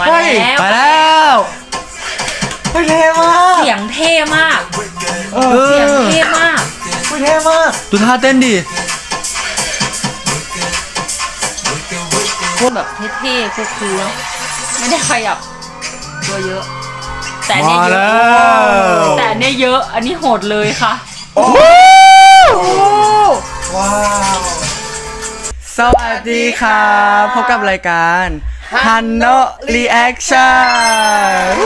มาเฮ้ย แล้วไปแล้วเฮ้ยเท่มากเสียงเท่มาก เอเออเสียงอเท่มาก เฮ้ยเท่มากดูท่าเต้นดิแบบเท่ๆคูลๆเนอะไม่ได้ขยับตัวเยอะ แต่อันเนี่ยมาเยแล้อะวแต่อันเนี่ยเยอะ อันนี้โหดเลยค่ะว้าว สวัสดีครับพบกับรายการ ฮันโนรีแอคชั่น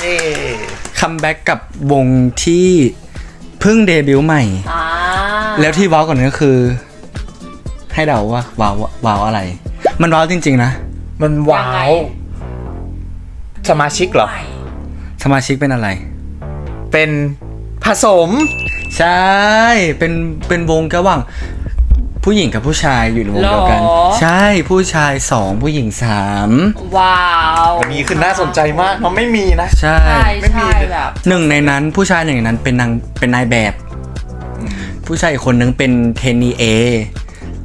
เย่คัมแบ็กกับวงที่เพิ่งเดบิวต์ใหม่ อ่าแล้วที่ว้าวกว่านั้นก็คือ ให้เดาว่าว้าวว้าวอะไร มันว้าวจริง ๆ นะ มันว้ายังไงวสมาชิกเหรอสมาชิกเป็นอะไร เป็นผสม ใช่ เป็นเป็นวงระหว่าง ผู้หญิงกับผู้ชายอยู่ในวงเดียวกัน หรอ ใช่ผู้ชายสองผู้หญิงสามว้าววันนี้คือน่าสนใจมากเพราะไม่มีนะ ใช่ ใช่ไม่มีใช่แบบ หนึ่งในนั้นผู้ชายหนึ่งในนั้นเป็นนางเป็นนายแบบ ผู้ชายอีกคนนึงเป็นเทรนนีเอ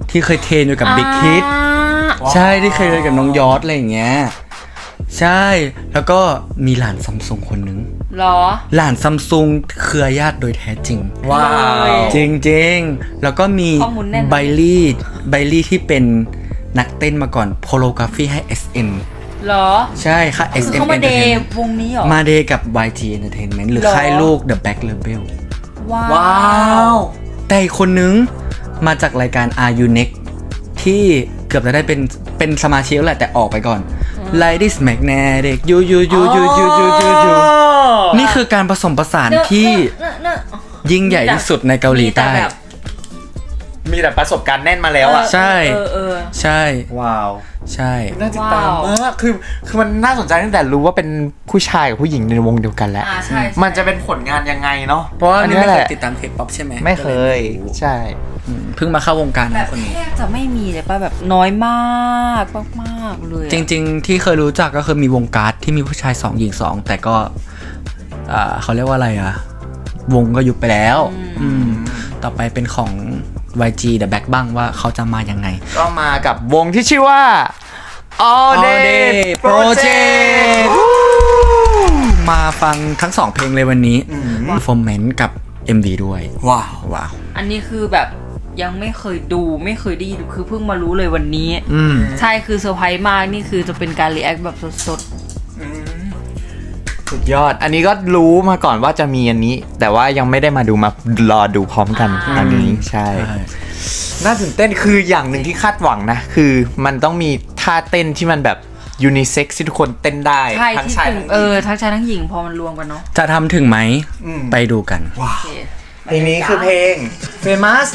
ที่เคยเทรนอยู่กับบิ๊กฮิตอ่าว้าว ใช่ที่เคยเรียนกับน้องยอดอะไรอย่างเงี้ย ใช่แล้วก็มีหลานซัมซุงคนนึงเหรอ หลานซัมซุงเครือญาติโดยแท้จริง ว้าวจริงๆ แล้วก็มีข้อมูลแน่น ไบลี่ไบลี่ที่เป็นนักเต้นมาก่อนโพโลกราฟีให้ SN เหรอ ใช่ค่ะ คือ SM เขามาเดย์ Entertainment วงนี้เหรอ มาเดย์กับ YG Entertainment หรือเหรอ ค่ายลูก The Back Label ว้าวว้าวแต่อีกคนนึงมาจากรายการ Are You Next ที่เกือบจะได้เป็นเป็นสมาชิกแล้วแหละแต่ออกไปก่อน Ladies Magnetic ยูยูยูยูยูยูยูยูนี่คือการผสมผสานเนอะที่เนอะเนอะยิ่งใหญ่ที่สุดในเกาหลีใต้มีแต่แบบมีแต่ประสบการณ์แน่นมาแล้วอะ ใช่เออเออใช่ ว้าว ใช่ น่าติดตามว้าวมาก คือ คือมันน่าสนใจตั้งแต่รู้ว่าเป็นผู้ชายกับผู้หญิงในวงเดียวกันแล้วอ่าใช่ใช่มันจะเป็นผลงานยังไงเนาะ เพราะว่าอันนี่นี้ไม่แหเคยละติดตามเคป๊อปใช่ไหม ไม่เคย ใช่ อืมเพิ่งมาเข้าวงการแบนะบคนนี้ แทบจะไม่มีเลยป่ะแบบน้อยมากมากมากๆเลยอะจริง ๆ ที่เคยรู้จักก็คือมีวงการ์ดที่มีผู้ชายสองหญิงสองแต่ก็อ่าเขาเรียกว่าอะไรอะวงก็ยุบไปแล้ว อืม ต่อไปเป็นของ YG The Back บ้างว่าเขาจะมายังไง ก็มากับวงที่ชื่อว่า All All Day Day Project Project มาฟังทั้งสองเพลงเลยวันนี้ performance กับ MV ด้วย ว้าว ว้าว อันนี้คือแบบ ยังไม่เคยดูไม่เคยได้ยินคือเพิ่งมารู้เลยวันนี้ อืม ใช่คือเซอร์ไพรส์มากนี่คือจะเป็นการรีแอคแบบสดสุดยอด อันนี้ก็รู้มาก่อนว่าจะมีอันนี้ แต่ว่ายังไม่ได้มาดูมารอดูพร้อมกันอ่าอันนี้ใช่ใช่ น่าตื่นเต้นคืออย่างหนึ่งที่คาดหวังนะ คือมันต้องมีท่าเต้นที่มันแบบยูนิเซ็กซ์ที่ทุกคนเต้นได้ ๆใช่ทั้งที่ชายถึงทั้งหเอญิงอทั้งชายทั้งหญิงพอมันรวมกันเนาะจะทำถึงไหมมไปดูกัน โอเค เพลงนี้คือเพลง Famous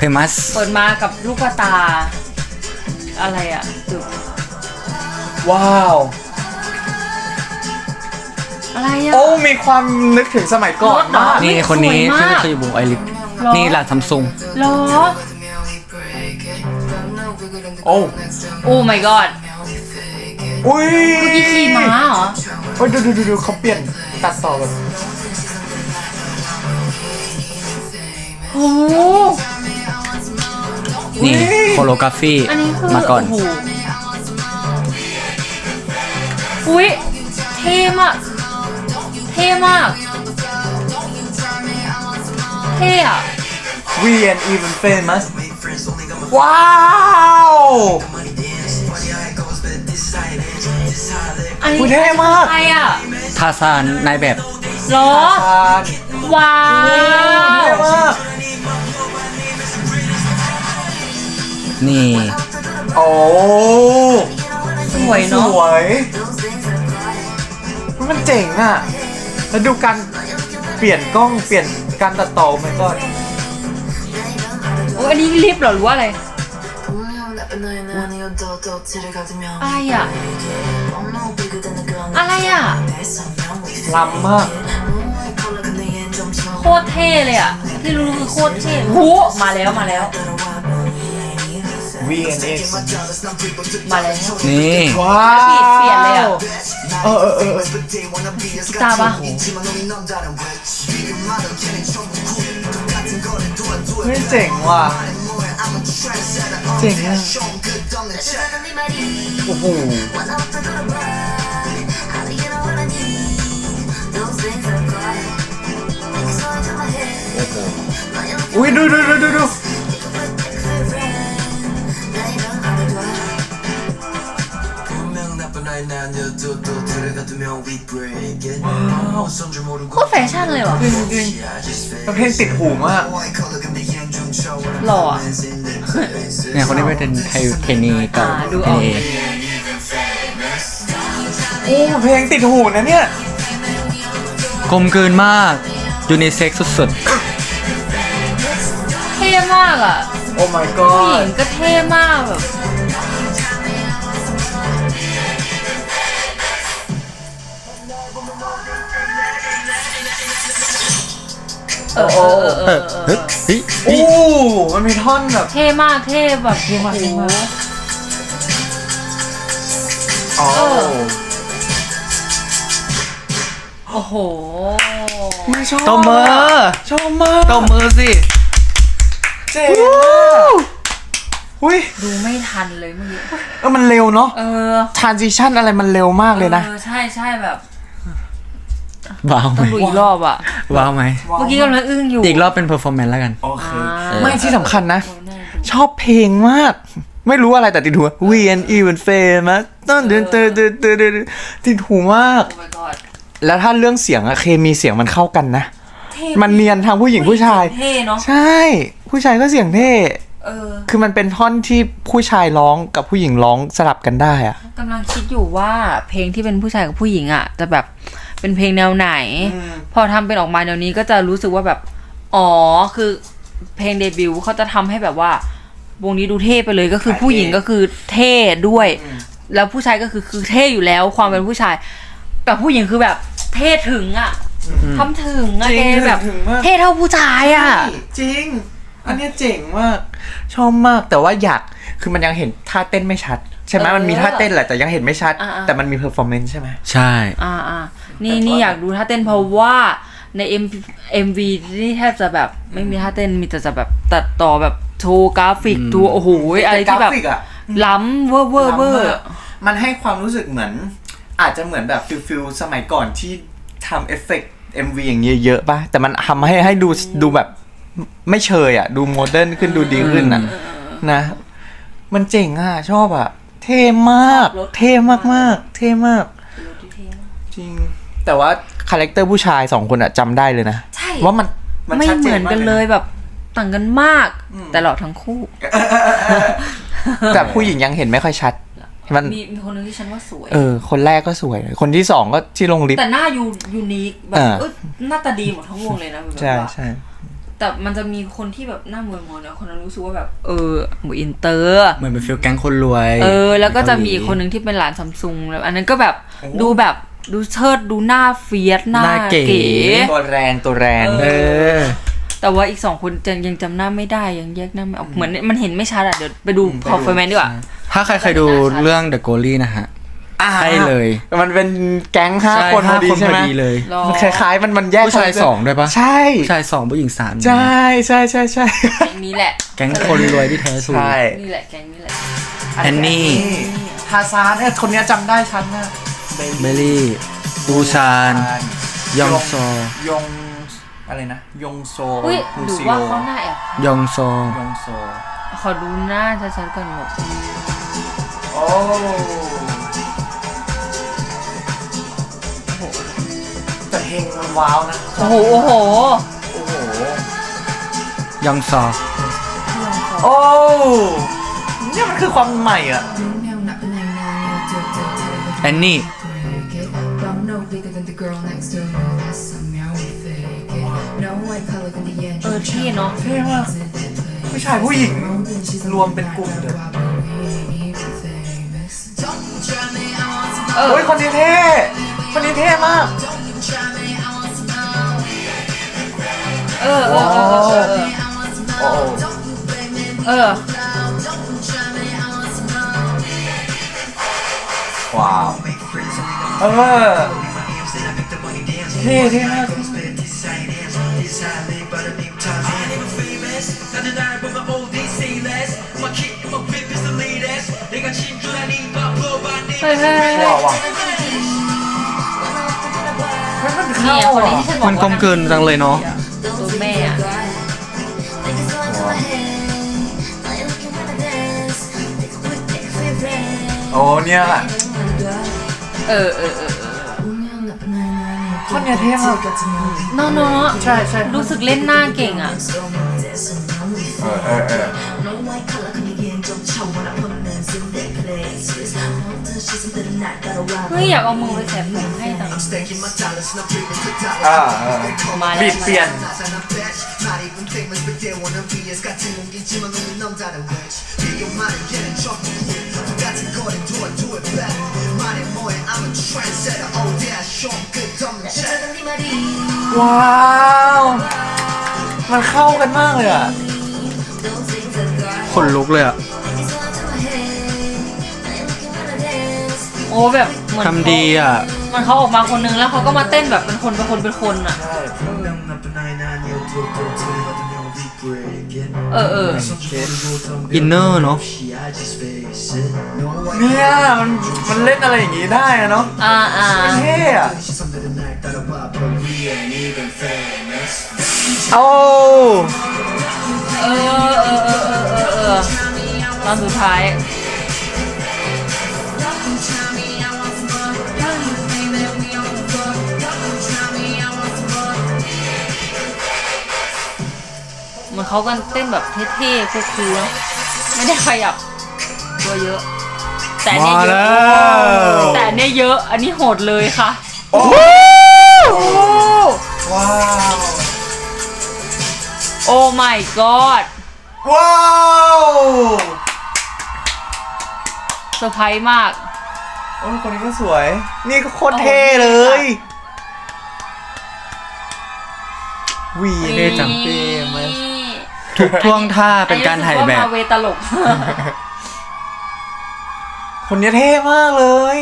Famous เปิดมากับลูกตา อะไรอะตึกว้าว อะไรอะ โอ้มีความนึกถึงสมัยก่อนมาก นี่คนนี้สวยมาก ที่เคยอยู่วงไอริฟหรอนี่หลานซัมซุงเหรอ โอ้โอ้ my god อุ้ยเมื่อกี้ขี่ม้าเหรอ โอ้ยดูดูดูดูเขาเปลี่ยนตัดต่อแบบ โอ้โหนี่โคโลกราฟีอันนี้คือมาก่อนโอ้โหอุ้ยเท่มาก เท่มาก เท่อะ We and even famous ว้าว อันนี้อุ๊ยเท่มาก ใครอะทาซานนายแบบ เหรอ ทานว้าเท่วมาก นี่ โอ้สวยสเนาะวยมันเจ๋งอะ แล้วดูการเปลี่ยนกล้องเปลี่ยนการตัดต่อมันก็โอ้ยอันนี้ลิฟต์เหรอหรือว่าอะไร อะไรอะ อะไรอะ ล้ำมาก โคตรเท่เลยอะที่รู้ๆคือโคตรเท่โหมาแล้วมาแล้ว V and X มาแล้วนี่ว้าขีดเปลี่ยนเลยอะเออเออเออกีตาร์ปะเฮ้ยเจ๋งว่ะเจ๋งอะโอ้โหอุ้ยดูดูดูดูดู โคตรแฟชั่นเลยว่ะ จริงจริงเพลงติดหูมาก หล่ออะเนี่ยคนนี้เป็นไทยเทนีเก่าอ่าดูเทออก นีโอ้เพลงติดหูนะเนี่ย กลมกลืนมากยูนิเซ็กสุดเท่มากอะ โอ้ my ผู้หญิ god งก็เท่มากแบบ เออเออเออเออเออฮ้ยเฮ้ยโอ้มันมีท่อนแบบเท่มากเท่แบบเท่มากโอ้เท่โหมาก อ๋อเออ โอ้โห ไม่ชอบตบมือชอบมากตบมือสิเจ๋งมากอุ้ยดูไม่ทันเลยเมื่อกี้เออมันเร็วเนาะเออ transition อะไรมันเร็วมากเลยนะ ออใช่ใช่แบบ ว้าวไหมต้องดูอีกรอบอะ ว้าวไหมเมื่อกี้กำลังอึ้งอยู่อีกรอบเป็นเพอร์ฟอร์แมนซ์แล้วกัน โอเคอ่าไม่ที่สำคัญนะโอ้น่าดูชอบเพลงมาก ไม่รู้อะไรแต่ติดหู We and even famous ต้นเดินเดินเดินเดินเดินติดหูมากโอ้ my god แล้วถ้าเรื่องเสียงอะเคมีเสียงมันเข้ากันนะเท่มันเนียนทางผู้หญิงผู้ชาย เท่เนาะ ใช่ ผู้ชายก็เสียงเท่เออคือมันเป็นท่อนที่ผู้ชายร้องกับผู้หญิงร้องสลับกันได้อะกำลังคิดอยู่ว่าเพลงที่เป็นผู้ชายกับผู้หญิงอะจะแบบ เป็นเพลงแนวไหน พอทำเป็นออกมาแนวนี้ก็จะรู้สึกว่าแบบ อ๋อ คือเพลงเดบิวต์เขาจะทำให้แบบว่าวงนี้ดูเท่ไปเลยก็คือผู้หญิงก็คือเท่ด้วย แล้วผู้ชายก็คือคือเท่อยู่แล้วความเป็นผู้ชาย แต่ผู้หญิงคือแบบเท่ถึงอะทำถึงอะจริแกงแบบถึงมากเท่เท่าผู้ชายอะ จริง อันเนี้ยเจ๋งมากชอบมากแต่ว่าอยากคือมันยังเห็นท่าเต้นไม่ชัด ใช่ไหมเออมันมีท่าเต้นแหละแต่ยังเห็นไม่ชัดอ่าๆแต่มันมีเพอร์ฟอร์แมนซ์ใช่ไหมใช่อ่าอ่า นี่นี่อยากดูท่าเต้นเพราะว่าใน M MV นี่แทบจะแบบไม่มีท่าเต้นมีแต่จะแบบตัดต่อแบบโชว์กราฟิกตัวโอ้โหอะไรที่แบบกราฟิกอะล้ำเวอร์เวอร์เวอร์มันให้ความรู้สึกเหมือน อาจจะเหมือนแบบฟิลฟิลสมัยก่อนที่ทำเอฟเฟกต์ MV อย่างเงี้ยเยอะป่ะ แต่มันทำให้ให้ดูดูแบบไม่เชยอะ ดูโมเดิร์นขึ้นดูดีขึ้นอะนะ มันเจ๋งอะ ชอบอะ เท่มาก เท่มากมากๆเท่มากจริง แต่ว่าคาแรคเตอร์ผู้ชายสองคนอะจำได้เลยนะใช่ ว่ามันมันไม่ชัดเหจมือนกันเลยแบบต่างกันมาก แต่หล่อทั้งคู่แต่ผู้หญิงยังเห็นไม่ค่อยชัด มัน มีมีคนนึงที่ฉันว่าสวย เออ คนแรกก็สวย คนที่สองก็ที่ลงลิฟต์ แต่หน้ายูยูนิคแบบอ่า เอยหน้าตาดีหมดทั้งวงเลยนะแบบใช่ว่าใช่แต่มันจะมีคนที่แบบหน้ามวยมอยเนี่ยคนนั้นรู้สึกว่าแบบ เออหมูอินเตอร์ เหมือนเป็นฟิลแก๊งคนรวยเออ แล้วก็จะมีอีกคนหนึ่งที่เป็นหลานซัมซุงแล้วอันนั้นก็แบบดูแบบ ดูเชิดดูหน้าเฟียสหน้าหน้าเก๋ เก๋ ตัวแรงตัวแรงเอเออแต่ว่าอีกสองคนยังยังจำหน้าไม่ได้ยังแยกหน้าไม่ออกเหมือนมันเห็นไม่ชัดอะเดี๋ยวไปดูพอร์ฟอร์แมนดีกว่า ถ้าใครเคยดูเรื่อง The g o l i นะฮะ อ่าใช่เลย มันเป็นแก๊งห้าใช่คนพอดีห้าใช่ไหมพอดีเลย รอ มันคล้ายๆมันมันแยกผู้ชายสองด้วยปะใช่ผู้ชายสองผู้หญิงสามใช่ใช่ใช่ใช่แก๊งนี้แหละแก๊งคนรวยที่แท้ทรู ใช่นี่แหละแก๊งนี้แหละแอนนี่ฮาซาร์ดเนี่ยคนเนี้ยจำได้ชัดมาก เบลลี่บูชานยองโซยงอะไรนะยงโซอุ้ยฮูหรือซิว่าโอเขาหน้าแอบยองโซยงโซ ขอดูหน้าชัดๆก่อนแบบโอ้แต่เพลงมันว้าวนะ โอ้โห โอ้โห โอ้โห ยองซอ โอ้ เนี่ยมันคือความใหม่อะแอนนี่ But I'm no bigger than the girl next to me. That's somehow we fake it. No white collar in the end. เออเท่เนาะเท่มากผู้ชายผู้หญิง รวมเป็นกลุ่มเดียวเออโอ้ยคนนี้เท่ คนนี้เท่มาก เออ เออ เออ เออเออโอ้เออ ว้าว เออเท่เท่มากเฮ้ยเฮ้นี่ยคนนี้ที่ฉันบอกมันกลมเกินจังเลยเนาะแม่อะโอ้เนี่ยแหละ เออเออเออ ท่อนเนี้ยเท่มากเนาะเนาะใช่ใช่รู้สึกเล่นหน้าเก่งอะ เออเออเออ เฮ้ย อยากเอามือไปแสบผมให้จังอ่าเออมาแล้วบีดเปลี่ยน ว้าว มันเข้ากันมากเลยอะ คนลุกเลยอะ โอ้แบบเหมือนทำดีอะ มันเขาออกมาคนนึงแล้วเขาก็มาเต้นแบบเป็นคนเป็นคนเป็นคนอะ เออเอออินเนอร์เนาะเนี่ยมันมันเล่นอะไรอย่างงี้ได้อะเนาะอ่าอ่าเท่อะโอ้เออเออเออเออเออเออตอนสุดท้าย เหมือนเขากันเต้นแบบเท่ๆคูลๆเนอะไม่ได้ขยับตัวเยอะ แต่อันมาเนี่ยเยแล้อะว แต่อันเนี่ยเยอะ อันนี้โหดเลยค่ะ โอ้ว้าว โอ้ my god ว้าวเซอร์ไพรส์มาก โอ้คนนี้ก็สวย นี่ก็โคตรเท่เลยวีเท่จังเท่ไหม ทุกท่วงท่าเป็นการถ่ายแบบ อันนี้รู้สึกว่มาเวตลก คนนี้เท่มากเลย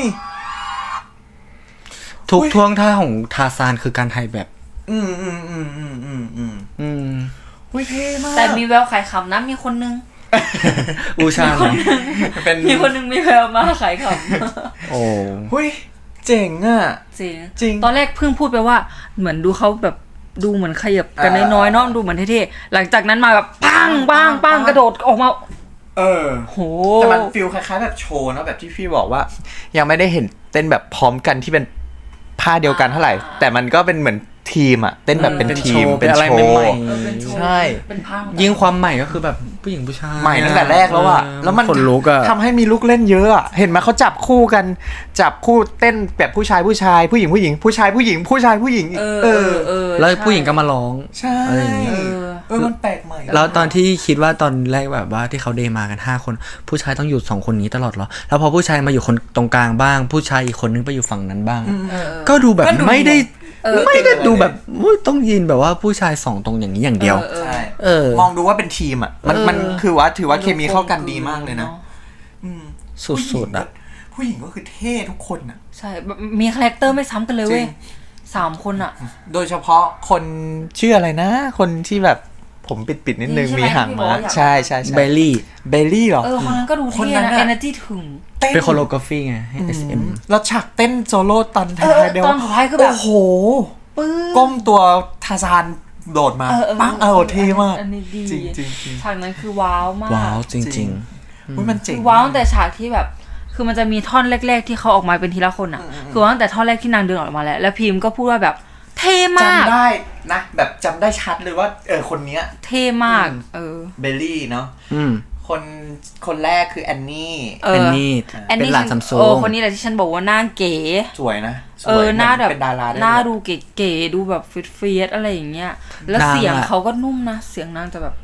ทุกอุ๊ยท่วงท่าของทาซานคือการถ่ายแบบ อืมอืมอืมอืมอืมอืมอืม อุ้ยเท่มาก แต่มีแววขายขำนะมีคนนึง อูชาเนอะเป็นมีคนนึงมีแววมาขายขโอ้ อุ้ยเจ๋งอะำจริงจริง ตอนแรกเพิ่งพูดไปว่า เหมือนดูเขาแบบ ดูเหมือนขยับกันอ่าน้อยๆเนาะดูเหมือนเท่ๆหลังจากนั้นมาแบบปังปังปังกระโดดออกมาเออ โห แต่มันฟิลคล้ายๆแบบโชว์เนอะแบบที่พี่บอกว่า ยังไม่ได้เห็นเต้นแบบพร้อมกันที่เป็นผ้าเดียวกันเท่าไหร่ แต่มันก็เป็นเหมือน ทีมอะเต้นแบบเป็นเป็นทีโชมว์เป็นเป็นอะไรโชว์ใหม่เออเป็นโชว์ใช่ เป็นพังยิ่งความใหม่ก็คือแบบผู้หญิงผู้ชายใหม่ตั้งแต่แรกแล้วอะเแล้วมันคนลุกอะทำให้มีลูกเล่นเยอะอะเห็นไหมเขาจับคู่กัน จับคู่เต้นแบบผู้ชายผู้ชาย ผู้หญิงผู้หญิงผู้ชายผู้หญิงผู้ชายผู้หญิงอีกเออเอเอออเออแล้วใช่ผู้หญิงก็มาร้อง ใช่อะไรอย่างเงี้ยเออเออมันแปลกใหม่แล้วตอนที่คิดว่าตอนแรกแบบว่าที่เขาเดมากัน 5 คน ผู้ชายต้องอยู่สองคนนี้ตลอดเหรอ แล้วพอผู้ชายมาอยู่คนตรงกลางบ้าง ผู้ชายอีกคนนึงไปอยู่ฝั่งนั้นบ้าง เออเออ ก็ดูแบบก็ดูไม่ได้ เออ ไม่ได้ดูแบบอุ๊ยต้องยินแบบว่าผู้ชายสองตรงอย่างนี้อย่างเดียวเออ ใช่เออ มองดูว่าเป็นทีมอะมันเออมันคือว่าถือว่าเคมีเข้ากันดีมากเลยนะอืมสุดๆอะ ผู้หญิงก็คือเท่ทุกคนอะใช่แบบมีคาแรคเตอร์ไม่ซ้ำกันเลยเว้ยจริงสามคนอะโดยเฉพาะคนชื่ออะไรนะ คนที่แบบ ผมปิดปิดๆนิดนึง นี่ใช่ไหมมีหางที่บอกมาว่าอยาก ใช่ใช่ใช่เบลลี่ เบลลี่เหรอ เออคนนั้นก็ดูคนเท่นั้นนะ อะ energy ถึงต้เป็นโคโลกราฟีไงให้ SM แล้วฉากเต้นโซโล่ตอนท้าเออยๆเดียวตอนสุดท้ายคือแบบ โอ้โห ปื้ม ก้มตัวทาซานโดดมาเออเออปังเออเท่มาก อันนี้ดีจริงจริงจริง ฉากนั้นคือว้าวมากว้าวจจริริง ง อุ๊ยมันเจ๋งคือว้าวตั้งแต่ฉากที่แบบ คือมันจะมีท่อนแรก ๆ ที่เขาออกมาเป็นทีละคนอะ คือว้าวตั้งแต่ท่อนแรกที่นางเดินออกมาแล้ว แล้วพิมพ์ก็พูดว่าแบบ เท่มากจำได้นะ แบบจำได้ชัดเลยว่า เออคนเนี้ยเท่มาก เออ เบลลี่เนาะๆอืมคนคนแรกคือแอนนี่เออเป็นนี่แอนเป็นนี่หลานซัมซุง เออคนนี้แหละที่ฉันบอกว่าหน้าเก๋ สวยนะสวยเออหน้าแบบเป็นดาราได้หน้าเลยดูเก๋ๆดูแบบเฟียสๆอะไรอย่างเงี้ย แล้วนางอะ เสียงเขาก็นุ่มนะ เสียงนางจะแบบ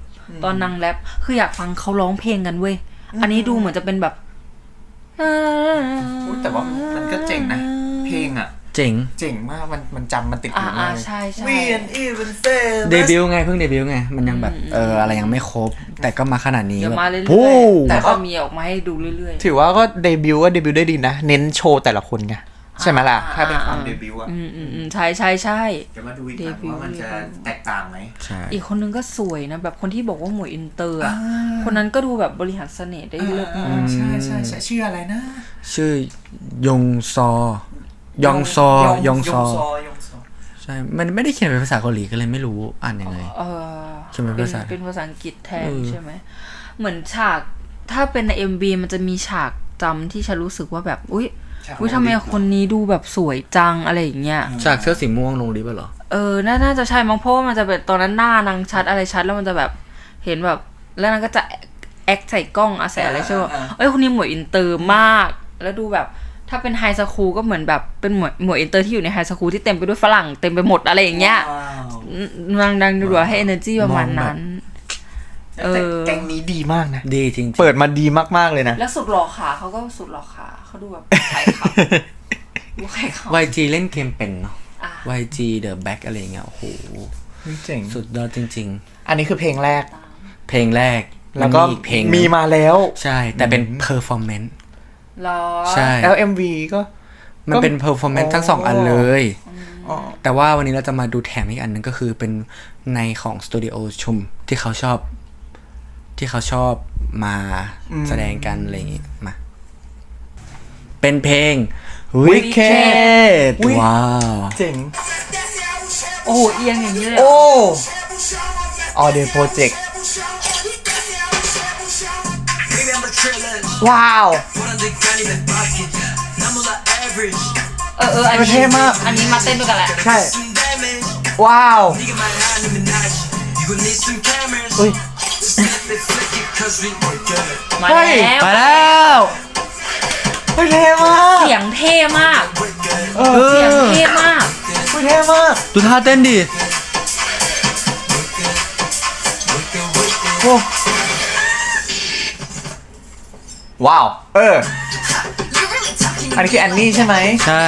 ตอนนางแรปคืออยากฟังเขาร้องเพลงกันเว้ย อันนี้ดูเหมือนจะเป็นแบบ อุ๊ยแต่ว่ามันก็เจ๋งนะ เพลงอะ เจ๋ง เจ๋งมากมันมันจำมันติดหูอ่าอ่ามากเลยใช่ใช่ We and even famous เดบิวต์ไงเพิ่งเดบิวต์ไง มันยังแบบเอออะไรยังไม่ครบ แต่ก็มาขนาดนี้เดี๋ยวแบบมาเรื่อยโอ้ๆแต่แต่ก็ก็มีออกมาให้ดูเรื่อย ถือว่าก็เดบิวต์ก็เดบิวต์ได้ดีนะ เน้นโชว์แต่ละคนไงใช่ไหมล่ะอ่าถ้าเป็นความอ่าเดบิวต์อะอืมอืมอืมใช่ใช่ใช่จะมาดูอีกเดครั้งบิวต์ว่ามันจะแตกต่างไหม ใช่ อีกคนนึงก็สวยนะ แบบคนที่บอกว่าหมวยอินเตอร์อะคนนั้นก็ดูแบบบริหารเสน่ห์ได้เลิศมาก ใช่ใช่ใช่ชื่ออะไรนะ ชื่อยงซอ ยองซอยองซอ ยองซอใช่ มันไม่ได้เขียนเป็นภาษาเกาหลีก็เลยไม่รู้อ่านยังไง เออใช่ไหมเป็นภาษาเป็นภาษาอังกฤษแทนเออ ใช่ไหมเหมือนฉากถ้าเป็นใน MV มันจะมีฉากจำที่ฉันรู้สึกว่าแบบ อุ้ยอุ้ยทำไมคนนี้ดูแบบสวยจังอะไรอย่างเงี้ย จากเสื้อสีม่วงลงลิฟต์อะเหรอ เออน่าน่าจะใช่มั้งเพราะว่ามันจะเป็นตอนนั้นหน้านางชัดอะไรชัดแล้วมันจะแบบเห็นแบบ แล้วนางก็จะแอคใส่กล้องอะใส่อะไรใช่ไหมเอ้ยคนนี้หมวยอินเตอร์มาก แล้วดูแบบ ถ้าเป็นไฮสคูลก็เหมือนแบบเป็นหมวยหมวยอินเตอร์ที่อยู่ในไฮสคูลที่เต็มไปด้วยฝรั่งเต็มไปหมดอะไรอย่างเงี้ยว้าวนางดังดูแบบให้ energy ประมาณมองแบบนั้น เอแต่อแก๊งนี้ดีมากนะ ดีจริงๆเปิดมาดีมากๆเลยนะ แล้วสุดหล่อขาเขาก็สุดหล่อขาเขาดูแบบใครเขาดูใครเขา YG เล่นเกมเป็นเนาะอะ YG The Back อะไรเงี้ยโอ้โหเจ๋งสุดยอดจริงอันนี้คือเพลงแรกๆเพลงแรกแล้วก็มันมีอีเพลงหนึ่งมีมาแล้ว ใช่ แต่เป็น performance หล่อใช่แล้ว MV ก็ มันเป็น performance ทั้งสองอันเลยอ๋อแต่ว่าวันนี้เราจะมาดูแถมอีกอันหนึงก็คือเป็นในของสตูดิโอชุมที่เขาชอบ ที่เขาชอบมาแสดงกันอะไรอย่างงี้มา เป็นเพลง Wicked อุ๊ยว้าวเจ๋ง โอ้โหเอียงอย่างนี้เลยเหรโอ้อออเดย์โปรเจกต์ ว้าว เออเอออันนี้เท่มาก อันนี้มาเต้นด้วยกันแหละ ใช่ ว้าวอุ้ยมาเฮ้ยแล้วมาแล้วเฮ้ยเท่มากเสียงเท่มาก เอเสียงอเท่มากเฮ้ยเท่มากดูท่าเต้นดิโอ้ ว้าว เออ อันนี้คือแอนนี่ใช่ไหม ใช่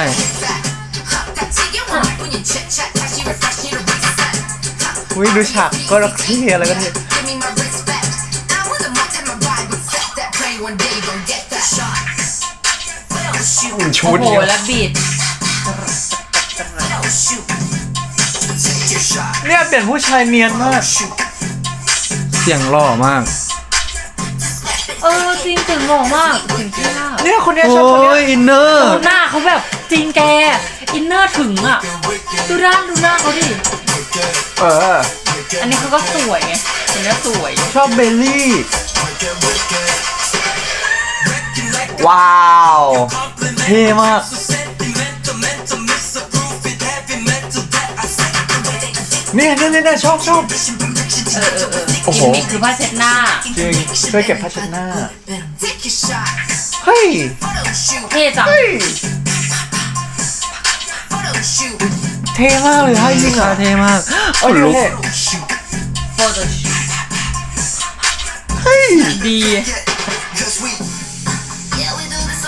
อุ้ยดูฉากก็รักเท่อะไรก็เท่ชุโอ้ดโหเนี่ยแล้วบีดเนี่ยเปลี่ยนผู้ชายเนียนมาก เสียงหล่อมากเออ จริงถึงหล่อมากถึงที่หน้าเนี่ยคนเนี้ยชอบโอ้คนเนี้ยยอินเนอร์ดูหน้าเขาแบบจริงแก อินเนอร์ถึงอะ ดูด้านดูหน้าเขาดิ เออ อันนี้เขาก็สวยไงคนนี้สวย ชอบเบลลี่ ว้าวเท่มาก เนี่ยเนี่ยเนี่ยเนี่ยชอบชอบ เออเออเออโอ้โห กิมมิคคือผ้าเช็ดหน้า จริงช่วยเก็บผ้าเช็ดหน้า เฮ้ย เท่จังเฮ้ย เท่มากเลยท่ายิงอะเท่มากเอ้ยลุกเท่โฟโต้ชูตเฮ้ยดี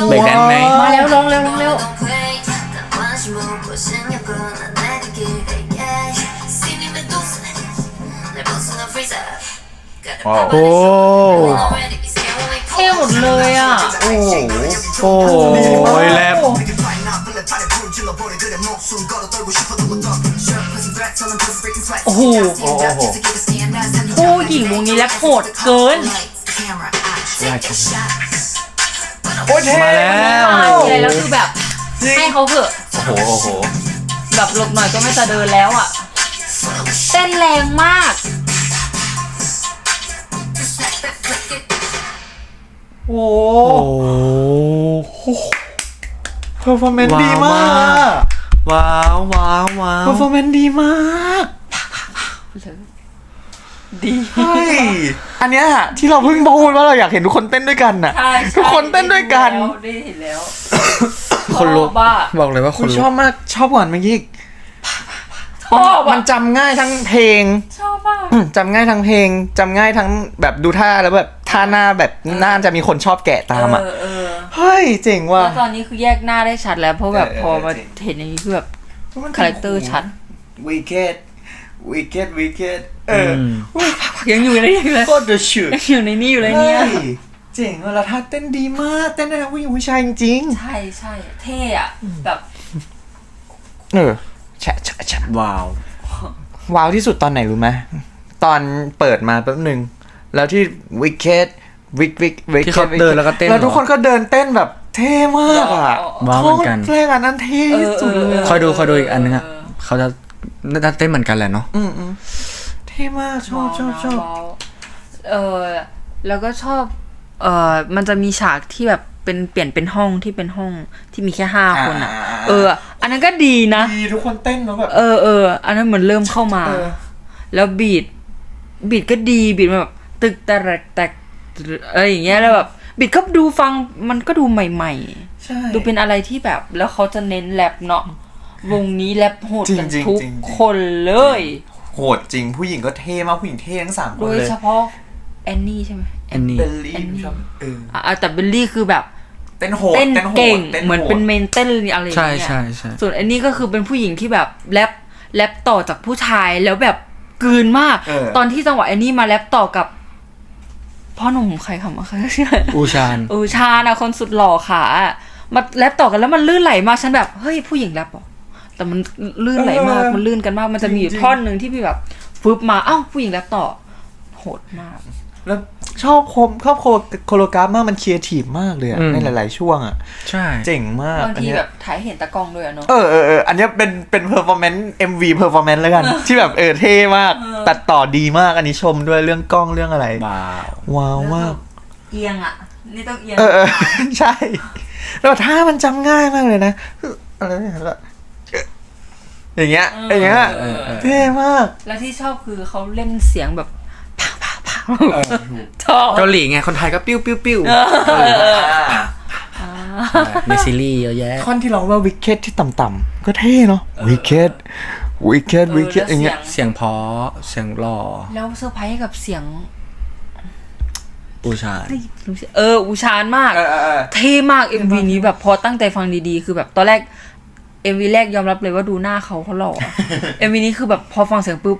เบรกแดนซ์ไหม มาแล้วร้องเร็วร้องเร็ว ว้าว โอ้ เท่หมดเลยอะ โอ้โหโอ้ยแลบ โอ้โหโอ้โห ผู้หญิงวงนี้แรปโหดเกิน โอ้ยเท่มาแล้ว มาทีไรแล้วคือแบบให้เขาเถอะโอ้โหโอ้โหแบบหลบหน่อยก็ไม่จะเดินแล้วอะ เต้นแรงมาก โอ้โอ้เพอร์ฟอร์แมนซ์ว้าวดีมามากกว้าวว้าวว้าวเพอร์ฟอร์แมนซ์ดีมากดีเฮ้ยอันเนี้ยที่เราเพิ่งพูดว่าเราอยากเห็นทุกคนเต้นด้วยกันน่ะ ใช่ทุกคนเต้นด้วยกัน ได้เห็นแล้วคนลุกชอบอะบอกเลยว่าคคุนณลุชกอบมากชอบกว่าเมื่อกี้อีกช อบมัอะนจำง่ายทั้งเพลงชอบมากอืมจำง่ายทั้งเพลงจำง่ายทั้งแบบดูท่าแล้วแบบท่าหน้าแบบน่าจะมีคนชอบแกะตามอะเออเออเฮ้ยเจ๋งว่ะ แล้วตอนนี้คือแยกหน้าได้ชัดแล้ว เพราะแบบเออเออพอมาจริง เห็นอย่างนี้คือแบบ คาแรคเตอร์ชัดวีเกตวีเกตวีเกตเออมยังอยู่ในนี้อยู่เลยก็เดอะชูยังอยู่ในนี้อยู่เลยเนี่ยเฮ้ยเจ๋งอะแล้วท่าเต้นดีมากเต้นได้ทั้งผู้หญิงผู้ชายจริงใช่ใช่เท่อะแบบๆเออแฉะแฉะแฉะว้าวว้าวที่สุดตอนไหนรู้ไหมตอนเปิดมาแป๊บหนึ่งแล้วที่วิกเกตวิกวิกวิกที่เขาเดินแล้วก็เต้นแล้วทุกคนก็เดินเต้นแบบเท่มากอะว้าวเหมือนกันโคตรเพลงอันนั้นเท่ที่สุดเลยคอยดูคอยดูอีกอันนึงอะเขาจะน่าจะเต้นเหมือนกันแหละเนาะอืมอืมเท่มากชอบชอบชอบว้าวเออแล้วก็ชอบเออมันจะมีฉากที่แบบ เป็นเปลี่ยนเป็นห้องที่เป็นห้องที่มีแค่ห้าคนอะเออ อันนั้นก็ดีนะ ดีทุกคนเต้นแล้วแบบเออเออ อันนั้นเหมือนเริ่มเข้ามา เออ แล้วบีดบีดก็ดีบีดมันแบบตึกแตกแตกอะไรอย่างเงี้ยแล้วแบบบีดก็ดูฟังมันก็ดูใหม่ ใช่ ๆ ดูเป็นอะไรที่แบบ แล้วเขาจะเน้นแรปเนาะวงนี้แรปโหดกันจริงๆทุกจริงๆ คนเลย โหดจริงผู้หญิงก็เท่มากผู้หญิงเท่ทั้งสามคโดนยเลยเฉพาะแอนนี่ใช่ไหมอันนี้เบลลี่ชอบเออ อะแต่เบลลี่คือแบบ เต้นโหดเต้นโหดเก่งต้เหมือนโดเป็นเมนเต้นอะไรอย่างใช่เงี้ยใช่ใช่ส่วนอันนี้ก็คือเป็นผู้หญิงที่แบบแรปแรปต่อจากผู้ชายแล้วแบบกลืนมาก เออ ตอนที่จังหวะอันนี้มาแรปต่อกับ พ่อหนุ่มใครคำว่าใครชื่ออูชาน อูชานะคนสุดหล่อขามาแรปต่อกันแล้วมันลื่นไหลมากฉันแบบเฮ้ยผู้หญิงแรปเหรอแต่มันลื่นไหลมากมันลื่นกันมากมันจะมีอยู่ท่อนหนึ่งที่พี่แบบฟึบมาเอ้าผู้หญิงแรปต่อโหดมาก แล้ว ชอบโคมชอบโคโคโลกราฟมากมันครีเอทีฟมากเลยอะอืม ในหลาย ๆ ช่วงอะใช่ เจ๋งมากบางอันทีเนี้ยแบบถ่ายเห็นตะกล้องด้วยอะเนาะ เออเออเอออันเนี้ยเป็นเป็นเพอร์ฟอร์แมนซ์ MV เพอร์ฟอร์แมนซ์แล้วกัน ที่แบบเออเท่มากตัดต่อดีมากอันนี้ชมด้วยเรื่องกล้องเรื่องอะไร ว้าว ว้าวมาก เอียงอะ นี่ต้องเอียง เออเออ ใช่แล้วท่ามันจำง่ายมากเลยนะอะไรเนี่ยแล้วอย่างเงี้ยอย่างเงี้ยเออเออ เท่มาก แล้วที่ชอบคือเขาเล่นเสียงแบบพังพังพัง ชอบเกาหลีไงคนไทยก็ปิ้วปิ้วปิ้วในซีรีส์เยอะแยะท่อนที่ร้องว่าวิกเ t ที่ต่ำๆก็เท่เนาะวิกเ t วิกเ t วิกเ t อย่างเงี้ยเสียงเพราะเสียงหล่อแล้วเซอร์ไพรส์ให้กับเสียงอูชานเอออุชานมากเออเออเออเท่มาก MV นี้แบบพอตั้งใจฟังดีๆ คือแบบตอนแรก MV แรกยอมรับเลยว่าดูหน้าเขาเขาหล่อ MV นี้คือแบบพอฟังเสียงปุ๊บ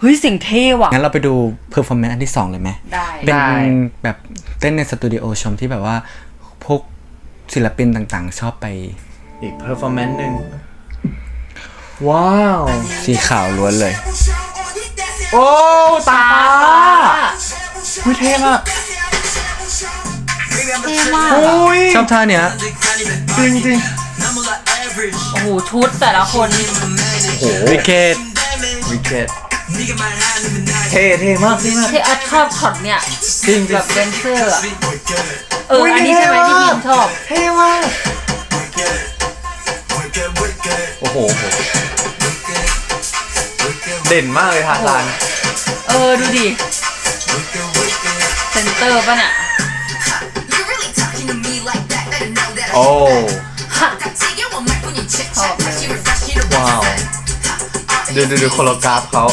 เฮ้ยเสียงเท่ว่ะงั้นเราไปดูเพอร์ฟอร์แมนซ์อันที่สองเลยไหม ได้เป็นได้แบบเต้นในสตูดิโอชมที่แบบว่า พวกศิลปินต่างๆ ชอบไปอีกเพอร์ฟอร์แมนซ์หนึ่งว้าว สีขาวล้วนเลย โอ้ตาฟ้าอุ้ยเท่มากเท่มากโอ้ยชอบท่าเนี้ยจริงจริงโอ้โหชุดแต่ละคน โอ้โหวิกเกตวิกเกต เท่เท่มากเท่มากเท่อัดชอบช็อตเนี่ยจริงจริแบงบแดนเซอร์อะเอออันนี้ใช่ไหมที่พิมชอบ เท่มากโอ้โห เด่นมากเลยทาซานเออดูดิเซนเตอร์ป่ะเนี่ย You're really talking to me like that. Better know that I โอ้ got ดูดูดูโคโลกราฟเขา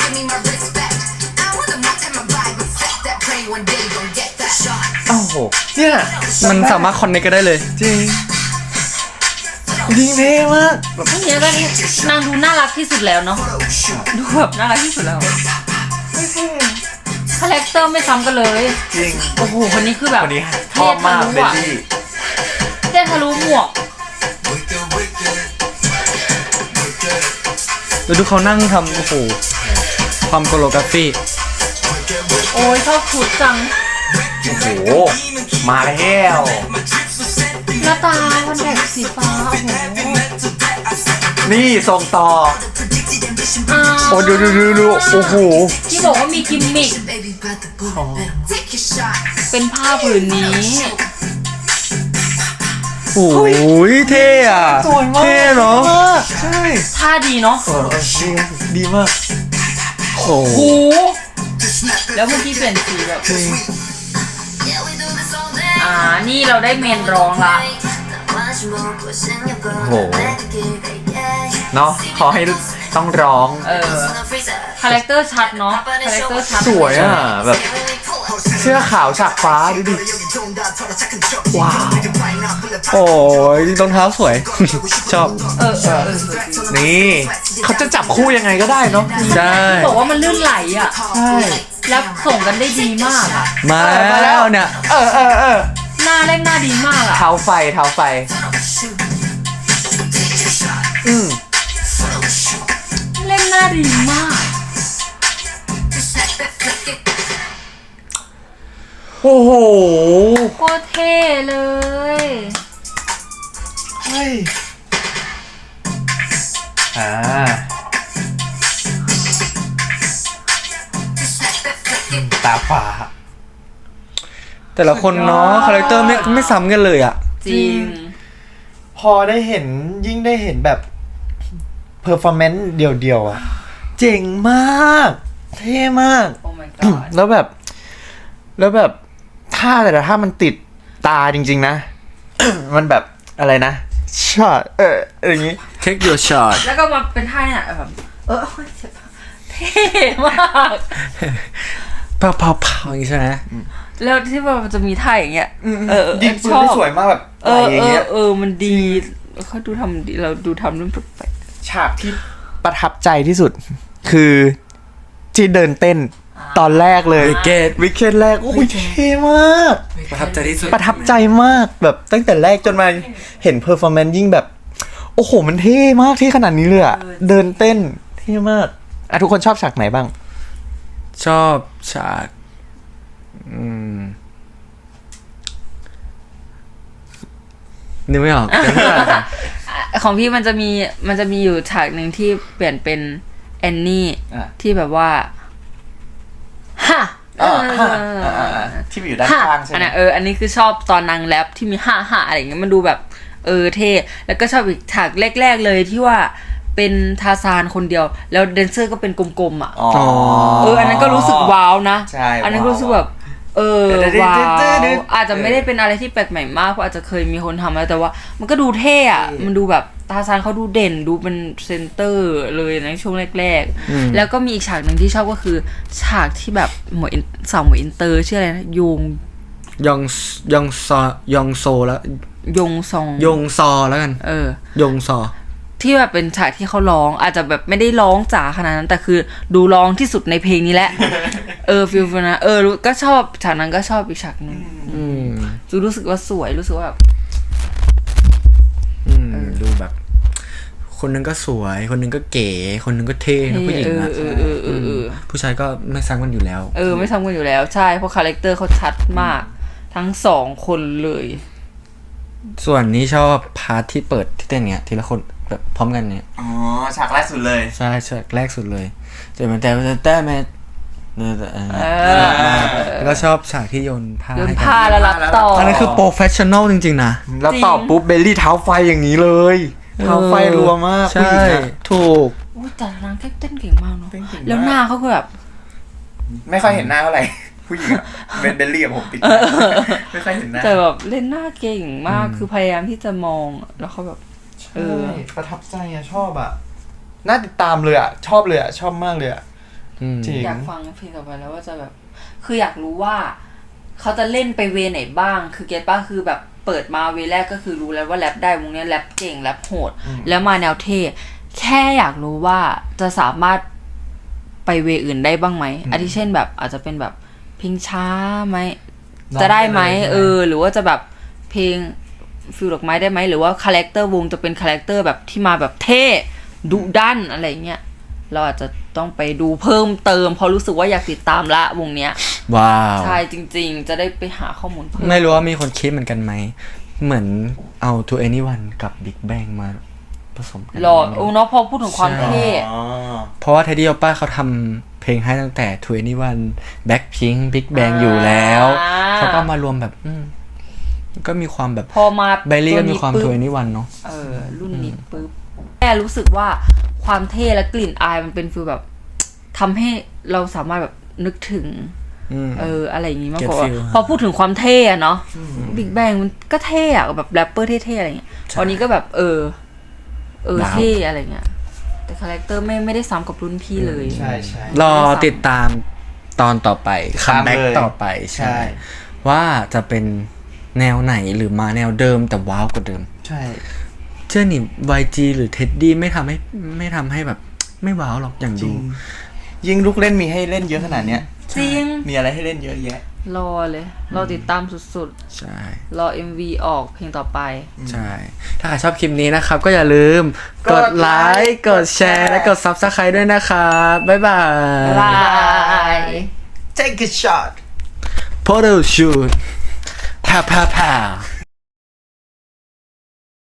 Give me my respect. I want the more time I ride with fat that pray one day you gon' get that shot. โอ้โหเนี่ยมันสามารถคอนเนคกันได้เลย จริงจริงเท่มากแบบพวกเนี้ยก็นางดูน่ารักที่สุดแล้วเนาะดูแบบน่ารักที่สุดแล้วคาแรคเตอร์ไม่ซ้ำกันเลย จริง โอ้โหคนนี้คือแบบวันนี้ชอบมากเบลลี่เท่ทะลุหมวก แล้วดูเขานั่งทำโอ้โหความโคโรกราฟีโอ้ยชอบชุดจัง โอ้โห มาแล้วหน้าตามันแดกสีฟ้า โอ้โหนี่ส่งต่ออ่าโอ้ดูดูดูดูโอ้โห ที่บอกว่ามีกิมมิค Baby, but the bullet bill. Take your shot. เป็นผ้าผืนนี้ โอ้ยเท่อะสวยมากเท่เนาะมากใช่ท่าดีเนาะเออเออดีดีมากโอ้โอ้โหแล้วเมื่อกี้เปลี่ยนสีแบบ Yeah, we do this all day. อ่านี่เราได้เมนร้องละโหเนาะขอให้ต้องร้อง เออคาแรคเตอร์ชัดเนาะคาแรคเตอร์ชัดสวยอะแบบ เสื้อขาวฉากฟ้าดูดิ ว้าว โอ้ยรองเท้าสวย ชอบ เออเออเออนี่เขาจะจับคู่ยังไงก็ได้เนาะใช่บอกว่ามันลื่นไหลอะ ใช่แล้วส่งกันได้ดีมากอะ มาแล้วเนี่ย เออเออเออหน้าเล่นหน้าดีมากอะ เท้าไฟเท้าไฟ อืมเล่นหน้าดีมาก โอ้โห โคตรเท่เลย เฮ้ย อ่า ตาฝาแต่ละคนเนาะคาแรคเตอร์ไม่ไม่ซ้ำกันเลยอะ จริง พอได้เห็นยิ่งได้เห็นแบบเพอร์ฟอร์แมนซ์เดี่ยวๆอะเจ๋งมาก เท่มาก โอ้ my god แล้วแบบ แล้วแบบ ท่าแต่ละท่ามันติดตาจริง ๆ นะ มันแบบอะไรนะช็อตเออเอออย่างงี้ Take your shot แล้วก็มาเป็นท่าเนี่ยแบบเออโอ๊ยเจ็บเท่มากเผาเผาเผาอย่างงี้ใช่ไหมแล้วที่มันจะมีท่าอย่างเงี้ยเออยิงปืนชอบได้สวยมากแบบเอไหลออย่าเองเงี้อยเออมันดีเขาดูทำดีเราดูทำเรื่องแปลกฉากที่ประทับใจที่สุด คือที่เดินเต้น ตอนแรกเลย Wicked วิกเกตแรกโอ้ยเท่มาก ประทับใจที่สุดประทับใจมากแบบตั้งแต่แรกจนมาเห็นเพอร์ฟอร์แมนซ์ยิ่งแบบ โอ้โห มันเท่มากเท่ขนาดนี้เลยอะเดินเต้นเท่มากอะทุกคนชอบฉากไหนบ้าง ชอบฉากอืมนึกไม่ออกแต่ไม่เป็นไรครับๆของพี่มันจะมีมันจะมีอยู่ฉากหนึ่งที่เปลี่ยนเป็นแอนนี่อะที่แบบว่า ฮะอ่าเออฮะอ่าอ่าอ่าที่มีอยู่ด้านฮะข้างใช่อันไหมนั้นเอออันนี้คือชอบตอนนางแรปที่มีฮ่าฮ่าอะไรอย่างเงี้ยมันดูแบบ เออเท่แล้วก็ชอบอีกฉากแรก ๆเลยที่ว่าเป็นทาซานคนเดียว แล้วแดนเซอร์ก็เป็นกลมๆอะ อ๋อ เอออันนั้นก็รู้สึกว้าวนะ ใช่อันนั้นก็รู้สึกแบบ เออเดี๋ยวๆๆๆว้าวเดี๋ยวๆอาจจะไม่ได้เป็นอะไรที่แปลกใหม่มากเพราะอาจจะเคยมีคนทำแล้วแต่ว่า มันก็ดูเท่อะมันดูแบบทาซานเขาดูเด่นดูเป็นเซนเตอร์เลยในช่วงแรก ๆ แล้วก็มีอีกฉากหนึ่งที่ชอบก็คือ ฉากที่แบบหมวยอินสาวหมวยอินเตอร์ชื่ออะไรนะยงยองยองซอยองโซแล้วยงซองยงซอแล้วกัน เออยงซอ ที่แบบเป็นฉากที่เขาร้อง อาจจะแบบไม่ได้ร้องจ๋าขนาดนั้น แต่คือดูร้องที่สุดในเพลงนี้แหละ เออฟิลฟิลนะเออรู้ก็ชอบฉากนั้นก็ชอบอีกฉากหนึ่งอืมจูรู้สึกว่าสวยรู้สึกว่าแบบ อืมดูแบบ คนหนึงก็สวย คนหนึงก็เก๋ คนหนึงก็เท่นะผู้หญิงเอออะเออเออเออเออ ผู้ชายก็ไม่ซ้ำกันอยู่แล้ว เออ ไม่ซ้ำกันอยู่แล้วใช่เพราะคาแรคเตอร์เขาชัดมาก ทั้งสองคนเลย ส่วนนี้ชอบพาร์ทที่เปิดที่เต้นเนี้ยทีละคน แบบพร้อมกันเนี้ยอ๋อฉากแรกสุดเลย ใช่ฉากแรกสุดเลยแต่มันแต่แต่แต่แม่เออเออเออแล้วก็ชอบฉากที่โยนผ้าโยนให้กัผ้าแล้วรับต่ออัอันนั้นคือโปรเฟชชั่นอลจริง ๆ นะแล้วตอบปุ๊บเบลลี่เท้าไฟอย่างนี้เลยเท้าไฟรัวมากผู้ใช่หญิงอะถูกอุ้ยแต่นางเต้นเก่งมากเนาะเต้นเก่งมากแล้วหน้าเขาก็แบบไม่ค่อยเห็นหน้าเท่าไหร่ผู้หญิงอะเบนเบลลี่กับผมติดไม่ค่อยเห็นหน้าแต่แบบเล่นหน้าเก่งมากคือพยายามที่จะมองแล้วเขาแบบเออ ใช่ประทับใจอะชอบอะน่าติดตามเลยอะชอบเลยอะชอบมากเลยอะอืมจริงอยากฟังเพลงต่อไปแล้วว่าจะแบบ คืออยากรู้ว่า เขาจะเล่นไปเวไหนบ้าง คือเก็ตป้าคือแบบเปิดมาเวแรกก็คือรู้แล้วว่าแรปได้วงเนี้ยแรปเก่งแรปโหด แล้วมาแนวเท่แค่อยากรู้ว่าจะสามารถไปเวอื่นได้บ้างไหมอาทิเช่นแบบอาจจะเป็นแบบเพลงช้าไหมจะได้ไหมเออ หรือว่าจะแบบเพลง ฟิลดอกไม้ได้ไหมหรือว่าคาแรคเตอร์วงจะเป็นคาแรคเตอร์แบบที่มาแบบเท่ดุดันอะไรเงี้ยเราอาจจะต้องไปดูเพิ่มเติมเพราะรู้สึกว่าอยากติดตามละวงเนี้ย ว้าวใช่จริง ๆ จะได้ไปหาข้อมูลเพิ่มไม่รู้ว่ามีคนคิดเหมือนกันไหม เหมือนเอา to anyone กับ Big Bang มาผสมกันหลอดโอ้เนาะพอพูดถึงความเท่อ๋อเพราะว่า Teddy o p a เขาทำเพลงให้ตั้งแต่ to anyone Blackpink Big Bang อยู่แล้วอ่าเขาก็มารวมแบบอืม ก็มีความแบบพอมาไบลี่ก็มีความตัว to นี้ปุ๊บ anyone เนาะเออ รุ่นนี้ปุ๊บแค่รู้สึกว่าความเท่และกลิ่นอายมันเป็นฟีลแบบทำให้เราสามารถแบบนึกถึงอืมเออ อะไรอย่างงี้มาก Get กว่า feel พอพูดถึงความเท่อะเนาะบิ๊กแบงมันก็เท่อะแบบแรปเปอร์เท่ๆอะไรเงี้ยใช่วันนี้ก็แบบ เออ เออว้าวเท่อะไรเงี้ยแต่คาแรคเตอร์ไม่ไม่ได้ซ้ำกับรุ่นพี่เลยใช่ใช่รอติดตามตอนต่อไปคัมแบ็กตามเลยต่อไปใช่ใช่ ว่าจะเป็น แนวไหนหรือมาแนวเดิมแต่ว้าวกว่าเดิม ใช่เชื่อนี่ YG หรือเท็ดดี้ไม่ทำให้ไม่ทำให้แบบ ไม่ว้าวหรอกอย่างจริดู งยิ่งลูกเล่นมีให้เล่นเยอะขนาดเนี้ย จริง มีอะไรให้เล่นเยอะแยะ รอเลย รอติดตามสุดใช่ ๆ รอ MV ออกเพลงต่อไป ใช่ ถ้าใครชอบคลิปนี้นะครับ ก็อย่าลืม กกดดไลไลค์ ค์ กดแชร์ และกด Subscribe ด้วยนะครับ บ๊ายบายบาย take a shot Photo shoot พาพาพา